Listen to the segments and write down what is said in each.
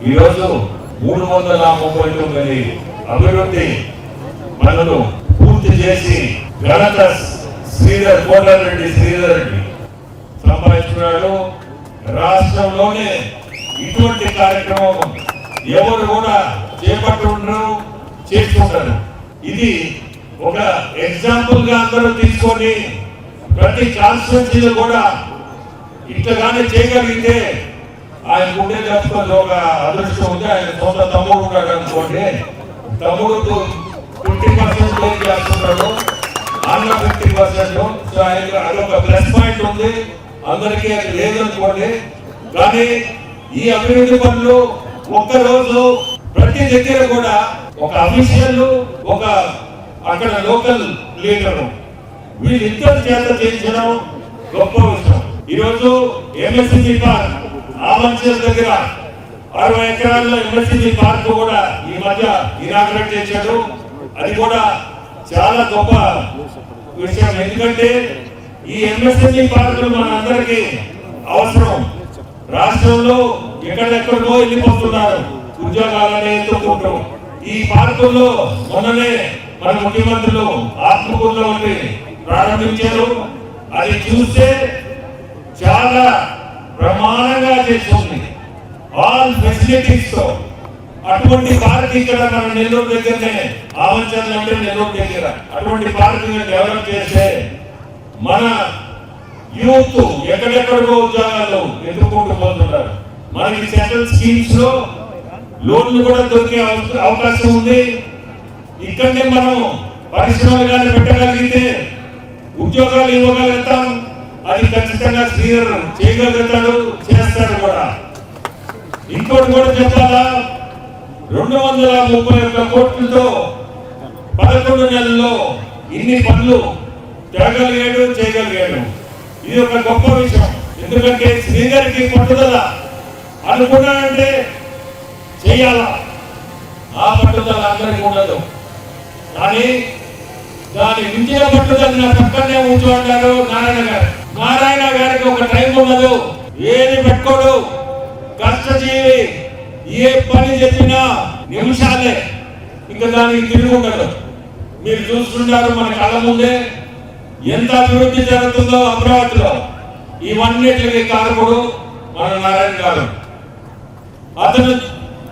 ఈరోజు మూడు వందల ముప్పై తొమ్మిది అభివృద్ధి పనులు పూర్తి చేసి ఘనత శ్రీధర్ కోటారెడ్డి శ్రీధర్ రెడ్డి సంపాదించుకున్నాడు. రాష్ట్రంలోనే ఇటువంటి కార్యక్రమం ఎవరు కూడా చేపట్టుకుంటారు చేసుకుంటారు ఇది ఒక ఎగ్జాంపుల్గా అందరూ తీసుకొని ప్రతి కాన్స్టిట్యూన్సీలో కూడా ఇట్లాగానే చేయగలిగితే ఆయన గుండె చెప్పుకొని ఒక అదృష్టం ఉంది ఆయన సొంత తమ్ముడు ఉన్నాడు అనుకోండి. తమ్ముడు ఫిఫ్టీ పర్సెంట్ లోన్ చేస్తున్నాడు అన్న ఫిఫ్టీ పర్సెంట్. సో ఆయన అదొక ప్లస్ పాయింట్ ఉంది. అందరికీ అది లేదనుకోండి. కానీ ఈ అభివృద్ధి పనులు ఒక్క రోజు ప్రతి దగ్గర కూడా ఒక అఫీషియల్ ఒక అక్కడ లోకల్ లీడర్. వీళ్ళిద్దరు చేత చేయించడం గొప్ప విషయం. ఈరోజు ఎంఎస్సీ పార్క్ ఆమంచల్ దగ్గర అరవై ఎకరాల్లో ఎంఎస్సి పార్క్ కూడా ఈ మధ్య ఇనాగ్రేట్ చేశారు అది కూడా చాలా గొప్ప విషయం. ఎందుకంటే ఈ ఎంఎస్ఎల్ఈ పార్కులు మన అందరికీ అవసరం. రాష్ట్రంలో ఎక్కడెక్కడికో వెళ్ళిపోతున్నారు ఉద్యోగాలనే ఎత్తుకుంటూ ఈ పార్కుల్లో మొన్ననే మన ముఖ్యమంత్రులు ఆత్మకూరులో ఒకటి ప్రారంభించారు. అది చూస్తే చాలా ప్రమాణంగా చేస్తుంది. ఆల్ ఫెసిలిటీస్తో అటువంటి పార్క్ ఇక్కడ మన నెల్లూరు దగ్గరనే ఆవంచర్లు అంటే నెల్లూరు దగ్గర. అటువంటి పార్క్ డెవలప్ చేస్తే మన యూత్ ఎక్కడెక్కడికో ఉద్యోగాలు ఎదుర్కొంటూ పోతున్నారు మనకి సెంట్రల్ స్కీమ్స్లో లోన్లు కూడా దొరికే అవకాశం ఉంది. ఇక్కడనే మనం పరిశ్రమలు కానీ పెట్టగలిగితే ఉద్యోగాలు ఇవ్వగలుగుతాం. అది ఖచ్చితంగా శ్రీధర్ చేయగలుగుతాడు చేస్తాడు కూడా. ఇంకోటి కూడా చెప్పాలా? రెండు వందల ముప్పై ఒక్క కోట్లతో పదకొండు నెలల్లో ఇన్ని పనులు తిరగలిగాడు చేయగలిగాడు. ఇది ఒక గొప్ప విషయం. ఎందుకంటే శ్రీధర్కి పట్టుదల అనుకున్నాడంటే చేయాలా? ఆ పట్టుదల అందరికీ ఉండదు. కానీ దాని మించిన పట్టుదల నా పక్కనే ఉంచుకుంటారు నారాయణ గారు. నారాయణ గారికి ఒక టైం ఉండదు. ఏది పెట్టుకోడు. కష్టజీవి ఏ పని చెప్పినా నిమిషాలే. ఇంకా దానికి తిరిగి ఉండదు. మీరు చూస్తుంటారు మన కళ్ళ ముందే ఎంత అభివృద్ధి జరుగుతుందో అమరావతిలో. ఇవన్నిటికి కారకుడు మన నారాయణ గారు. అతను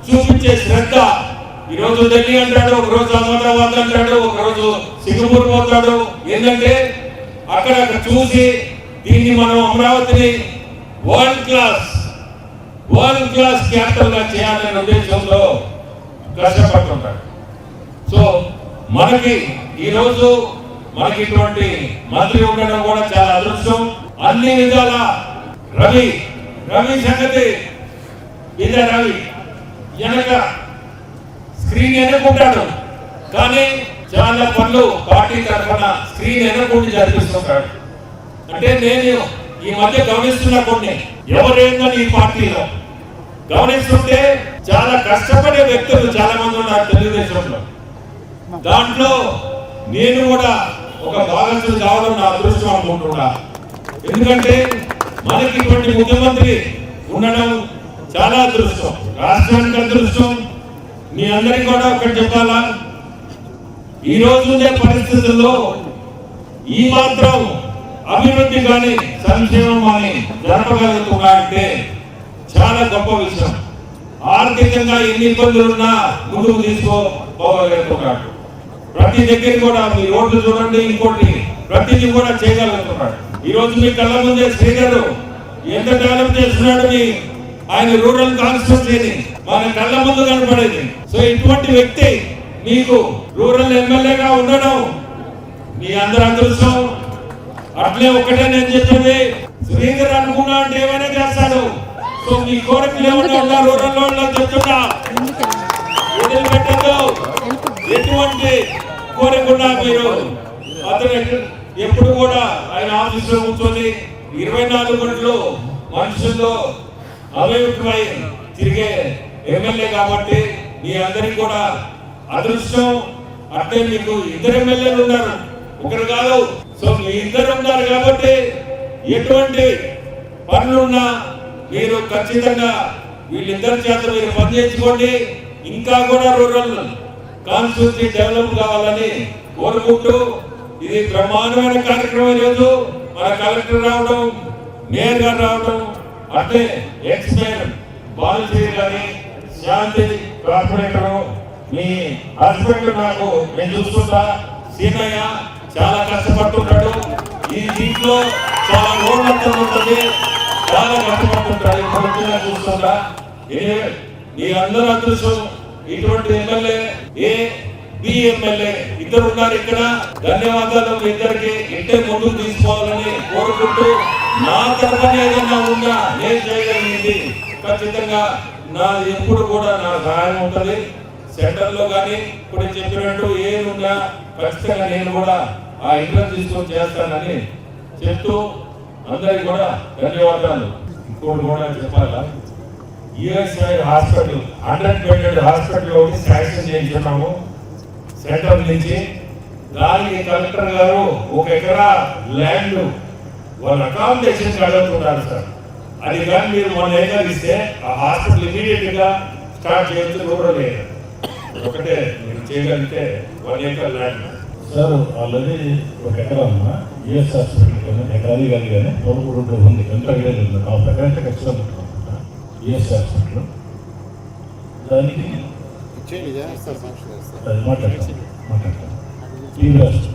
చూపించే శ్రద్ధ ఈ రోజు ఢిల్లీ అంటాడు ఒక రోజు అహ్మదాబాద్ అంటాడు ఒక రోజు సింగపూర్ పోతాడు. ఏంటంటే అక్కడ చూసి దీన్ని మనం అమరావతిని వరల్డ్ క్లాస్ వరల్డ్ క్లాస్ క్యాపిటల్గా చేయాలనే ఉద్దేశంలో కష్టపడుతుంటారు. సో మనకి ఈరోజు మనకి ఇటువంటి మంత్రి ఉండడం కూడా చాలా అదృష్టం. అన్ని విధాల రవి రవి సంగతి ఇదే రవి. వెనక స్క్రీన్ ఎన్నుకుంటాడు. కానీ చాలా పనులు పార్టీ తరఫున స్క్రీన్ ఎన్నుకుంటూ జరిపిస్తుంటాడు. అంటే నేను ఈ మధ్య గమనిస్తున్న కొన్ని. ఎవరేందని ఈ పార్టీలో? గమనిస్తుంటే చాలా కష్టపడే వ్యక్తులు చాలా మంది ఉన్నారు తెలుగుదేశంలో. దాంట్లో నేను కూడా ఒక భాగస్వామి కావడం నా అదృష్టం అనుకుంటున్నా. ఎందుకంటే మనకి ఇటువంటి ముఖ్యమంత్రి ఉండడం చాలా అదృష్టం. రాష్ట్రానికి అదృష్టం మీ అందరికీ కూడా ఒకటి చెప్పాలా? ఈ రోజు ఉండే పరిస్థితుల్లో ఈ మాత్రం అభివృద్ధి కానీ సంక్షేమం కానీ జరపగలుగుతున్నా అంటే చాలా గొప్ప విషయం. ఆర్థికంగా ఎన్ని ఇబ్బందులు ఉన్నా ముందుకు తీసుకోగలుగుతున్నాడు ప్రతి దగ్గర కూడా మీ రోడ్లు చూడండి ఇంకోటి ప్రతిదీ కూడా చేయగలుగుతున్నాడు. ఈ రోజు మీ కళ్ళ ముందే శ్రీగారు ఎంత డెవలప్ చేస్తున్నాడు మీ? ఆయన రూరల్ కాన్స్టిట్యూన్సీని మన కళ్ళ ముందు కనపడేది. సో ఇటువంటి వ్యక్తి మీకు రూరల్ ఎమ్మెల్యేగా ఉండడం మీ అందరి అదృష్టం. అట్లే ఒకటే నేను చెప్పేది శ్రీధర్ అనుకున్నా అంటే ఏమైనా చేస్తాడు. సో మీ కోరికలు ఏమన్నా రూరల్లో చెప్తున్నా. వదిలిపెట్టద్దు ఎటువంటి కోరకుండా మీరు అతను ఎప్పుడు కూడా ఆయన ఆఫీసులో కూర్చొని ఇరవై నాలుగు గంటలు మనుషుల్లో అభివృద్ధిపై తిరిగే ఎమ్మెల్యే కాబట్టి మీ అందరికి కూడా అదృష్టం. అంటే మీకు ఇద్దరు ఎమ్మెల్యేలు ఉన్నారు. ఒకరు కాదు. సో మీ ఇద్దరు ఉన్నారు కాబట్టి ఎటువంటి పనులున్నా మీరు ఖచ్చితంగా వీళ్ళిద్దరి చేత మీరు పనిచేసుకోండి ఇంకా కూడా రూరల్ కాన్స్టిట్యూన్సీ డెవలప్ కావాలని కోరుకుంటూ ఇది బ్రహ్మాండమైన కార్యక్రమం లేదు మన కలెక్టర్ రావడం మేయర్ గారు రావడం అంటే ఎక్స్ మేయర్ బాలశ్రీ గారి శాంతి కార్పొరేటర్ మీ హస్బెండ్ నాకు నేను చూస్తుంటా సీనయ్య చాలా కష్టపడుతుంటాడు. ఈ దీంట్లో చాలా రోడ్లంతా ఉంటుంది. చాలా కష్టపడుతుంటాడు. ఇప్పుడు చూస్తుంటా. ఏ మీ అందరూ అదృష్టం. ఇటువంటి ఎమ్మెల్యే ఏ బి ఎమ్మెల్యే ఇద్దరు ఉన్నారు ఇక్కడ. ధన్యవాదాలు మీ ఇద్దరికి. ఇంటే ముందుకు తీసుకోవాలని కోరుకుంటూ నా తరఫున ఏదైనా ఉన్నా నేను చేయగలిగింది. ఖచ్చితంగా నా ఎప్పుడు కూడా నా సహాయం ఉంటుంది. సెంటర్లో కానీ ఇప్పుడు చెప్పినట్టు ఏమున్నా ఖచ్చితంగా నేను కూడా ఆ ఇంట్రెస్ట్ తీసుకొని చేస్తానని చెప్తూ అందరికి కూడా ధన్యవాదాలు. ఇంకోటి కూడా చెప్పాలా? ESI hospital hundred bedded hospital ఒకటి శాంక్షన్ చేయించున్నాము సెంటర్ నుంచి దానికి కలెక్టర్ గారు ఒక ఎకరా ల్యాండ్ వాళ్ళ అకామిడేషన్ అడుగుతున్నారు సార్. అది కానీ మీరు మన ఏకర్ ఇస్తే ఆ హాస్పిటల్ ఇమీడియట్గా స్టార్ట్ చేయొచ్చు రూరల్ ఏరియా ఒకటే మీరు చేయగలిగితే one acre land sir already ఒక ఎకరా యుఎస్ హాస్పిటల్ కానీ ఎకరాది కానీ కానీ తోలుకూరు ఉంది. ఎంత లేదు ఆ ప్రకారం అయితే ఖచ్చితంగా యుఎస్ హాస్పిటల్ దానికి ఇచ్చేయండి చేస్తారు సాంక్షన్ చేస్తారు అది మాట్లాడతాం. మాట్లాడతాం. TV hospital